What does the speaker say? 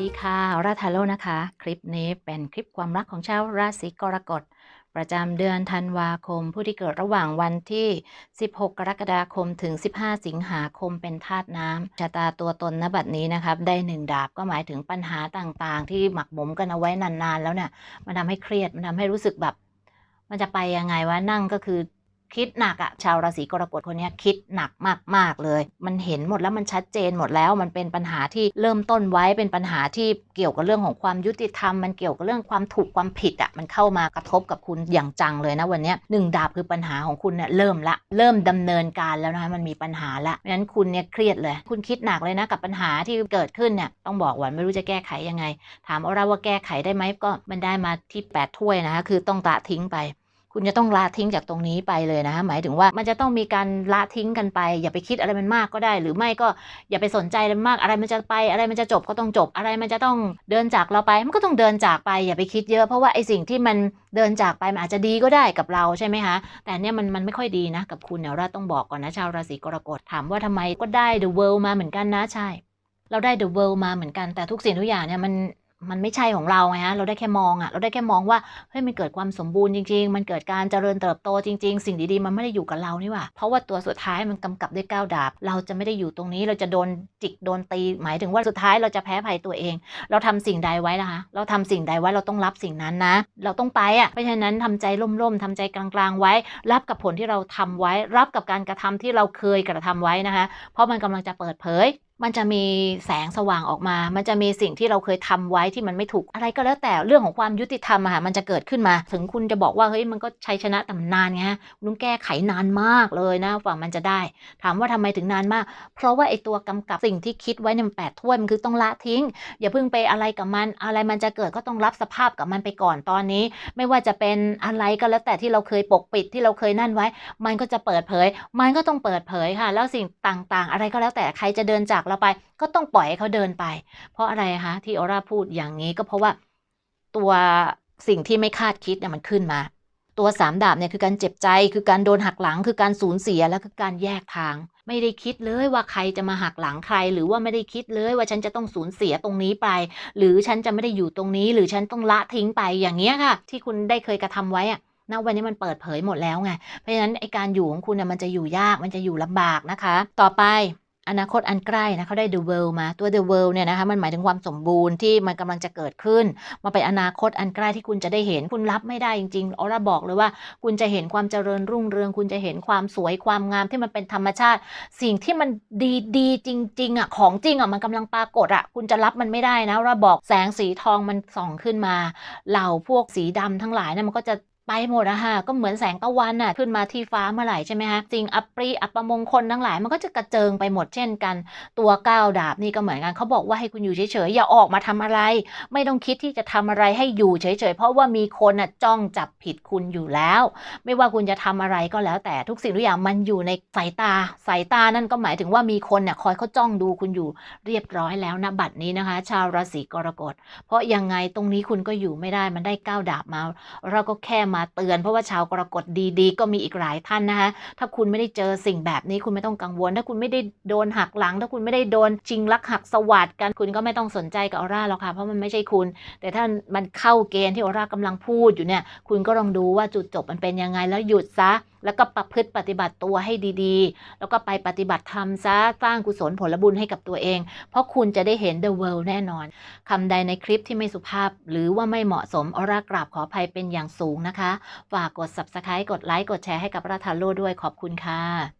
ดีค่ะ ราทาโร่นะคะ คลิปนี้เป็นคลิปความรักของชาวราศีกรกฎ ประจำเดือนธันวาคม ผู้ที่เกิดระหว่างวันที่ 16 กรกฎาคมถึง 15 สิงหาคมเป็นธาตุน้ำชะตาตัวตนณบัดนี้นะครับ ได้หนึ่งดาบก็หมายถึงปัญหาต่างๆ ที่หมักหมมกันเอาไว้นานๆ แล้วเนี่ย มันทำให้เครียด มันทำให้รู้สึกแบบ มันจะไปยังไงวะนั่งก็คือ คิดหนักอะชาวราศีกรกฎคนนี้คิดหนักมาก ๆ เลย มันเห็นหมดแล้วมันชัดเจนหมดแล้ว มันเป็นปัญหาที่เริ่มต้นไว้เป็นปัญหาที่เกี่ยวกับเรื่องของความยุติธรรม มันเกี่ยวกับเรื่องความถูกความผิดอะมันเข้ามากระทบกับคุณอย่างจังเลยนะวันนี้หนึ่งดาบคือปัญหาของคุณเนี่ยเริ่มละ เริ่มดำเนินการแล้วนะมันมีปัญหาละเพราะฉะนั้นคุณเนี่ยเครียดเลย คุณคิดหนักเลยนะกับปัญหาที่เกิดขึ้นเนี่ยต้องบอกว่าไม่รู้จะแก้ไขยังไง ถามเอาเราว่าแก้ไขได้ไหมก็มันได้มาที่แปดถ้วยนะคะคือต้องละทิ้งไป คุณจะต้องละทิ้งจากตรงนี้ไปเลยนะคะหมายถึงว่ามันจะต้องมีการละทิ้งกันไป อย่าไปคิดอะไรมันมากก็ได้ หรือไม่ก็อย่าไปสนใจมันมาก อะไรมันจะไป อะไรมันจะจบก็ต้องจบ อะไรมันจะต้องเดินจากเราไป มันก็ต้องเดินจากไป อย่าไปคิดเยอะ เพราะว่าไอ้สิ่งที่มันเดินจากไปมันอาจจะดีก็ได้กับเราใช่ไหมคะ แต่เนี่ยมันมันไม่ค่อยดีนะกับคุณเนี่ยเราต้องบอกก่อนนะชาวราศีกรกฎ ถามว่าทำไมก็ได้ The World มาเหมือนกันนะใช่ เราได้ The World มาเหมือนกัน แต่ทุกสิ่งทุกอย่างเนี่ยมัน มันไม่ใช่ของเราไงฮะ เราได้แค่มองอะเราได้แค่มองว่าเฮ้ยมันเกิดความสมบูรณ์จริง ๆ มันเกิดการเจริญเติบโตจริง ๆ สิ่งดีๆ มันไม่ได้อยู่กับเรานี่ว่า เพราะว่าตัวสุดท้ายมันกำกับด้วยก้าวดาบ เราจะไม่ได้อยู่ตรงนี้ เราจะโดนจิกโดนตี หมายถึงว่าสุดท้ายเราจะแพ้ภัยตัวเอง เราทำสิ่งใดไว้นะคะ เราทำสิ่งใดไว้เราต้องรับสิ่งนั้นนะ เราต้องไปอะเพราะฉะนั้นทำใจร่มๆทำใจกลางๆไว้ รับกับผลที่เราทำไว้ รับกับการกระทำที่เราเคยกระทำไว้นะคะ เพราะมันกำลังจะเปิดเผย มันจะมีแสงสว่างออกมา มันจะมีสิ่งที่เราเคยทำไว้ที่มันไม่ถูกอะไรก็แล้วแต่เรื่องของความยุติธรรมอะค่ะมันจะเกิดขึ้นมา ถึงคุณจะบอกว่าเฮ้ยมันก็ชัยชนะแต่มันนานไงฮะคุณต้องแก้ไขนานมากเลยนะกว่ามันจะได้ ถามว่าทำไมถึงนานมาก เพราะว่าไอ้ตัวกำกับสิ่งที่คิดไว้เนี่ยมันแปดถ้วยมันคือต้องละทิ้ง อย่าเพิ่งไปอะไรกับมัน อะไรมันจะเกิดก็ต้องรับสภาพกับมันไปก่อนตอนนี้ ไม่ว่าจะเป็นอะไรก็แล้วแต่ที่เราเคยปกปิดที่เราเคยนั่นไว้ มันก็จะเปิดเผย มันก็ต้องเปิดเผยค่ะ แล้วสิ่งต่างๆ อะไรก็แล้วแต่ใครจะเดินจากเราไป ก็ต้องปล่อยให้เขาเดินไป เพราะอะไรคะที่ออร่าพูดอย่างนี้ก็เพราะว่าตัวสิ่งที่ไม่คาดคิดเนี่ยมันขึ้นมา ตัวสามดาบเนี่ยคือการเจ็บใจ คือการโดนหักหลัง คือการสูญเสียและคือการแยกทาง ไม่ได้คิดเลยว่าใครจะมาหักหลังใคร หรือว่าไม่ได้คิดเลยว่าฉันจะต้องสูญเสียตรงนี้ไป หรือฉันจะไม่ได้อยู่ตรงนี้ หรือฉันต้องละทิ้งไปอย่างเงี้ยค่ะ ที่คุณได้เคยกระทำไว้อะณวันนี้มันเปิดเผยหมดแล้วไง เพราะฉะนั้นไอการอยู่ของคุณเนี่ยมันจะอยู่ยาก มันจะอยู่ลำบากนะคะ ต่อไป อนาคตอันใกล้นะเขาได้ the world มาตัว the world เนี่ยนะคะมันหมายถึงความสมบูรณ์ที่มันกำลังจะเกิดขึ้น มาเป็นอนาคตอันใกล้ที่คุณจะได้เห็นคุณรับไม่ได้จริงๆออร่าบอกเลยว่า คุณจะเห็นความเจริญรุ่งเรือง คุณจะเห็นความสวยความงามที่มันเป็นธรรมชาติ สิ่งที่มันดีดีจริงๆอะของจริงอะมันกำลังปรากฏอะคุณจะรับมันไม่ได้นะเราบอกแสงสีทองมันส่องขึ้นมา เหล่าพวกสีดำทั้งหลายเนี่ยมันก็จะ ไปหมดอะค่ะก็เหมือนแสงตะวันน่ะขึ้นมาที่ฟ้าเมื่อไหร่ใช่ไหมคะสิ่งอัปรีอัปมงคลทั้งหลายมันก็จะกระเจิงไปหมดเช่นกัน ตัวก้าวดาบนี่ก็เหมือนกันเขาบอกว่าให้คุณอยู่เฉยๆอย่าออกมาทำอะไร ไม่ต้องคิดที่จะทำอะไรให้อยู่เฉยๆเพราะว่ามีคนน่ะจ้องจับผิดคุณอยู่แล้ว ไม่ว่าคุณจะทำอะไรก็แล้ว แต่ทุกสิ่งทุกอย่างมันอยู่ในสายตาสายตานั่นก็หมายถึงว่ามีคนเนี่ยคอยเขาจ้องดูคุณอยู่เรียบร้อยแล้วนะบัดนี้นะคะ ชาวราศีกรกฎเพราะยังไงตรงนี้คุณก็อยู่ไม่ได้มันได้ก้าวดาบมา เราก็แค่มาเตือน เพราะว่าชาวกรกฎดีๆ ก็มีอีกหลายท่านนะคะถ้าคุณไม่ได้เจอสิ่งแบบนี้คุณไม่ต้องกังวล ถ้าคุณไม่ได้โดนหักหลัง ถ้าคุณไม่ได้โดนชิงลักหักสวัสดกันคุณก็ไม่ต้องสนใจกับออร่าหรอกค่ะเพราะมันไม่ใช่คุณ แต่ถ้ามันเข้าเกณฑ์ที่ออร่ากำลังพูดอยู่เนี่ย คุณก็ลองดูว่าจุดจบมันเป็นยังไงแล้วหยุดซะแล้วก็ประพฤติปฏิบัติตัวให้ดีๆ แล้วก็ไปปฏิบัติธรรมซะสร้างกุศลผลบุญให้กับตัวเอง เพราะคุณจะได้เห็น the world แน่นอนคำใดในคลิปที่ไม่สุภาพ หรือว่าไม่เหมาะสมอรากราบขออภัยเป็นอย่างสูงนะคะ ฝากกด subscribe กดไลค์กดแชร์ให้กับราทาโร่ด้วยขอบคุณค่ะ